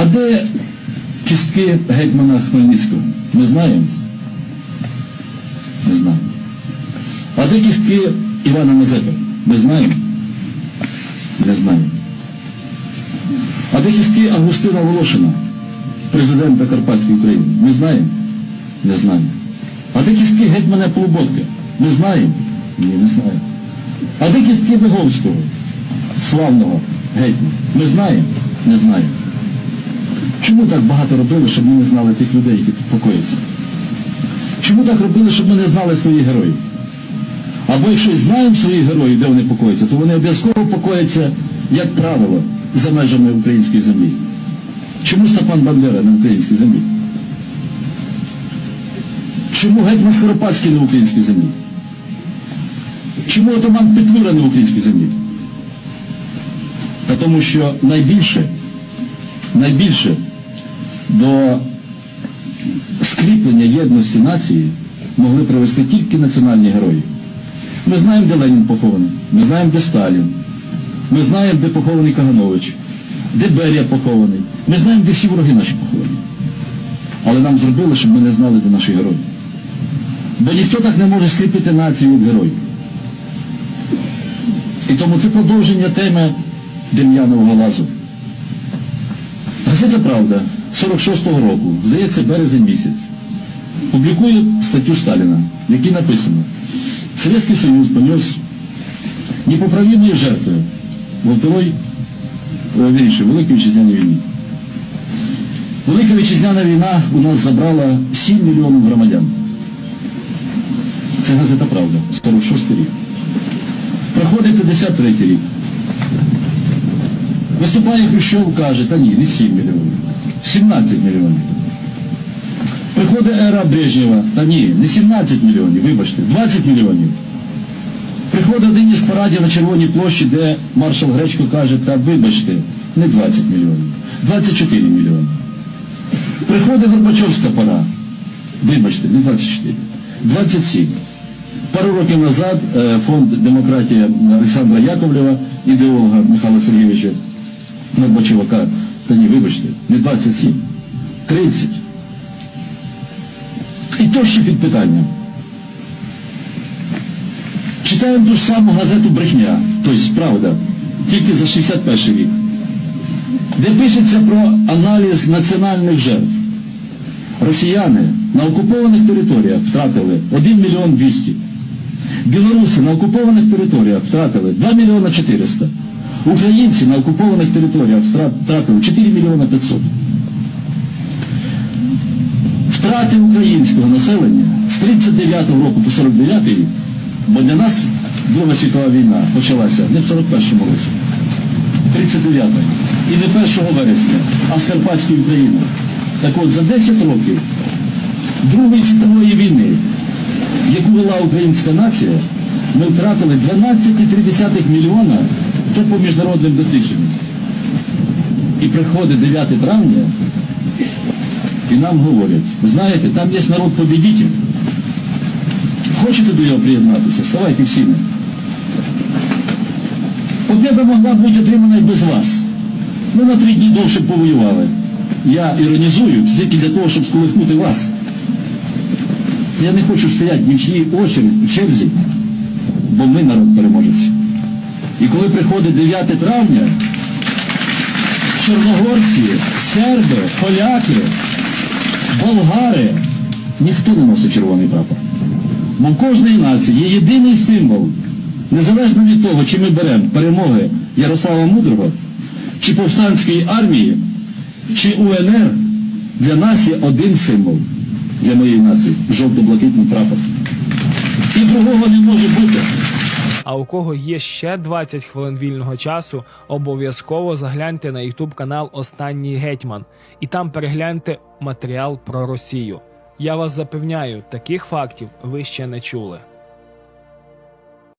А де кістки гетьмана Хмельницького? Ми знаємо? Не знаємо. А де кістки Івана Мазепи? Ми знаємо? Не знаємо. А де кістки Августина Волошина, президента Карпатської України? Ми знаємо? Не знаємо. А де кістки гетьмана Полуботка? Ми знаємо? Ні, не знаємо. А де кістки Виговського, славного гетьмана? Ми знаємо? Не знаємо. Чому так багато робили, щоб ми не знали тих людей, які тут покояться? Чому так робили, щоб ми не знали своїх героїв? Або якщо знаємо своїх героїв, де вони покояться, то вони обов'язково покояться, як правило, за межами української землі. Чому Степан Бандера на українській землі? Чому гетьман Скоропадський на українській землі? Чому отаман Петлюра на українській землі? Та тому що найбільше, найбільше до скріплення єдності нації могли привести тільки національні герої. Ми знаємо, де Ленін похований, ми знаємо, де Сталін, ми знаємо, де похований Каганович, де Берія похований, ми знаємо, де всі вороги наші поховані. Але нам зробили, щоб ми не знали, де наші герої. Бо ніхто так не може скріпити націю від героїв. І тому це продовження теми Дем'янового лазу. Газета Правда 46-го року, здається, березень місяць, публікує статтю Сталіна, в якій написано Советский Союз понес непоправимые жертви во второй, е, Великій Вітчизняній війні. Велика Вітчизняна війна у нас забрала 7 мільйонів громадян. Це газета Правда, 46 рік. Проходить 53 рік. Виступає Хрущов, каже, та ні, не 7 мільйонів, 17 мільйонів. Приходить ера Брежнєва, та ні, не 17 мільйонів, вибачте, 20 мільйонів. Приходить один із парадів на Червоній площі, де маршал Гречко каже, та вибачте, не 20 мільйонів, 24 мільйони. Приходить Горбачовська пора, вибачте, не 24, 27. Пару років назад е, фонд демократія Олександра Яковлєва, ідеолога Михайла Сергійовича Горбачова, каже, та ні, вибачте, не 27, 30. І то ще під питанням. Читаємо ту ж саму газету Брехня, тобто правда, тільки за 61 рік, де пишеться про аналіз національних жертв. Росіяни на окупованих територіях втратили 1 мільйон 200. Білоруси на окупованих територіях втратили 2 мільйона 400. Українці на окупованих територіях втратили 4 мільйона 500. Втрати українського населення з 39-го року по 49 рік, бо для нас Друга світова війна почалася не в 41-му році, в 39-му. І не 1 вересня, а з Карпатської України. Так от за 10 років Другої світової війни, яку вела українська нація, ми втратили 12,3 мільйона, це по міжнародним дослідженням. І приходить 9 травня, і нам говорять, знаєте, там є народ побідітель. Хочете до нього приєднатися? Ставайте всі. Побіда могла бути отримана і без вас. Ми на три дні довше повоювали. Я іронізую тільки для того, щоб сколихнути вас. Я не хочу стояти в чиїй очереді, в черзі, бо ми народ переможець. І коли приходить 9 травня, чорногорці, серби, поляки, болгари, ніхто не носить червоний прапор. Бо в кожної нації є єдиний символ, незалежно від того, чи ми беремо перемоги Ярослава Мудрого, чи повстанської армії, чи УНР, для нас є один символ для моєї нації жовто-блакитний прапор. І другого не може бути. А у кого є ще 20 хвилин вільного часу, обов'язково загляньте на ютуб канал Останній Гетьман і там перегляньте матеріал про Росію. Я вас запевняю, таких фактів ви ще не чули.